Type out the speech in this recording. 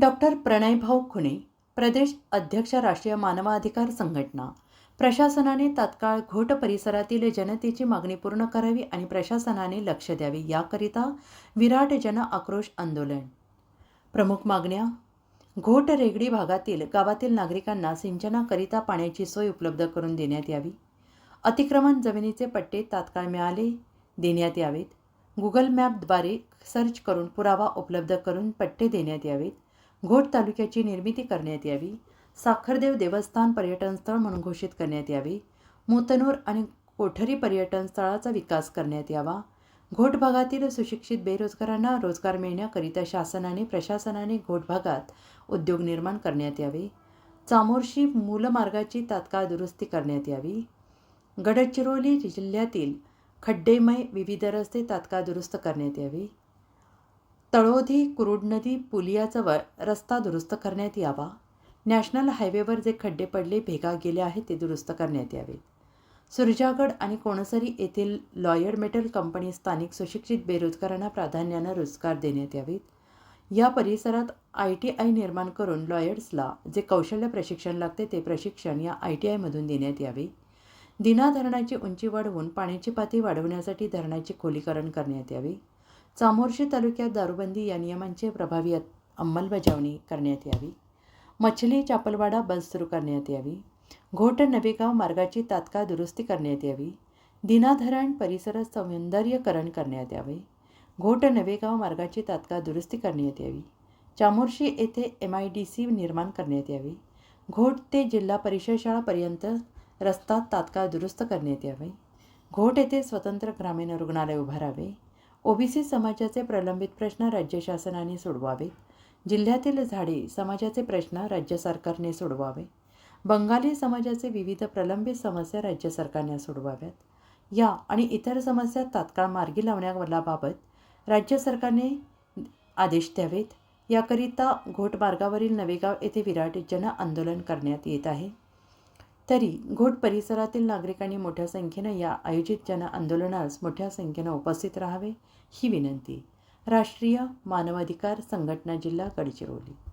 Doctor प्रणयभाऊ खुणे प्रदेश अध्यक्ष राष्ट्रीय मानवाधिकार संघटना. प्रशासनाने तात्काळ घोट परिसरातील जनतेची मागणी पूर्ण करावी आणि प्रशासनाने लक्ष द्यावे याकरिता विराट जन आक्रोश आंदोलन. प्रमुख मागण्या घोट रेगडी भागातील गावातील नागरिकांना सिंचनाकरिता पाण्याची सोय उपलब्ध करून देण्यात यावी. अतिक्रमण जमिनीचे पट्टे तात्काळ मिळाले देण्यात यावेत. गुगल मॅपद्वारे सर्च करून पुरावा उपलब्ध करून पट्टे देण्यात यावेत. घोट तालुक्याची निर्मिती करण्यात यावी. साखरदेव देवस्थान पर्यटन स्थळ म्हणून घोषित करण्यात यावे. मुतनूर आणि कोठरी पर्यटन स्थळाचा विकास करण्यात यावा. घोट भागातील सुशिक्षित बेरोजगारांना रोजगार मिळण्याकरिता शासनाने प्रशासनाने घोट भागात उद्योग निर्माण करण्यात यावे. चामोर्शी मूलमार्गाची तात्काळ दुरुस्ती करण्यात यावी. गडचिरोली जिल्ह्यातील खड्डेमय विविध रस्ते तात्काळ दुरुस्त करण्यात यावे. तळोधी कुरुड नदी पुलियाजवळ रस्ता दुरुस्त करण्यात यावा. नॅशनल हायवेवर जे खड्डे पडले भेगा गेले आहेत ते दुरुस्त करण्यात यावेत सुरजागड आणि कोणसरी येथील लॉयड मेटल कंपनी स्थानिक सुशिक्षित बेरोजगारांना प्राधान्यानं रोजगार देण्यात यावेत. या परिसरात आय टी आय निर्माण करून लॉयर्सला जे कौशल्य प्रशिक्षण लागते ते प्रशिक्षण या आय टी आयमधून देण्यात यावे. दिना धरणाची उंची वाढवून पाण्याची पातळी वाढवण्यासाठी धरणाचे खोलीकरण करण्यात यावे. चामोर्शी तालुक्यात दारूबंदी या नियमांची प्रभावी अंमलबजावणी करण्यात यावी. मछली चापलवाडा बस सुरू करण्यात यावी. घोट नवेगाव मार्गाची तात्काळ दुरुस्ती करण्यात यावी. दिनाधरण परिसरात सौंदर्यकरण करण्यात यावे. घोट नवेगाव मार्गाची तात्काळ दुरुस्ती करण्यात यावी. चामोर्शी येथे एम आय डी सी निर्माण करण्यात यावी. घोट ते जिल्हा परिषद शाळापर्यंत रस्ता तात्काळ दुरुस्त करण्यात यावे. घोट येथे स्वतंत्र ग्रामीण रुग्णालय उभारावे. ओबीसी समाजाचे प्रलंबित प्रश्न राज्य शासनाने सोडवावेत जिल्ह्यातील झाडे समाजाचे प्रश्न राज्य सरकारने सोडवावे. बंगाली समाजाचे विविध प्रलंबित समस्या राज्य सरकारने सोडवाव्यात. या आणि इतर समस्या तात्काळ मार्गी लावण्याबाबत राज्य सरकारने आदेश द्यावेत. याकरिता घोट मार्गावरील नवेगाव येथे विराट जन आंदोलन करण्यात येत आहे. तरी घोट परिसरातील नागरिकांनी मोठ्या संख्येनं या आयोजित जन आंदोलनास मोठ्या संख्येनं उपस्थित राहावे ही विनंती. राष्ट्रीय मानवाधिकार संघटना जिल्हा गडचिरोली.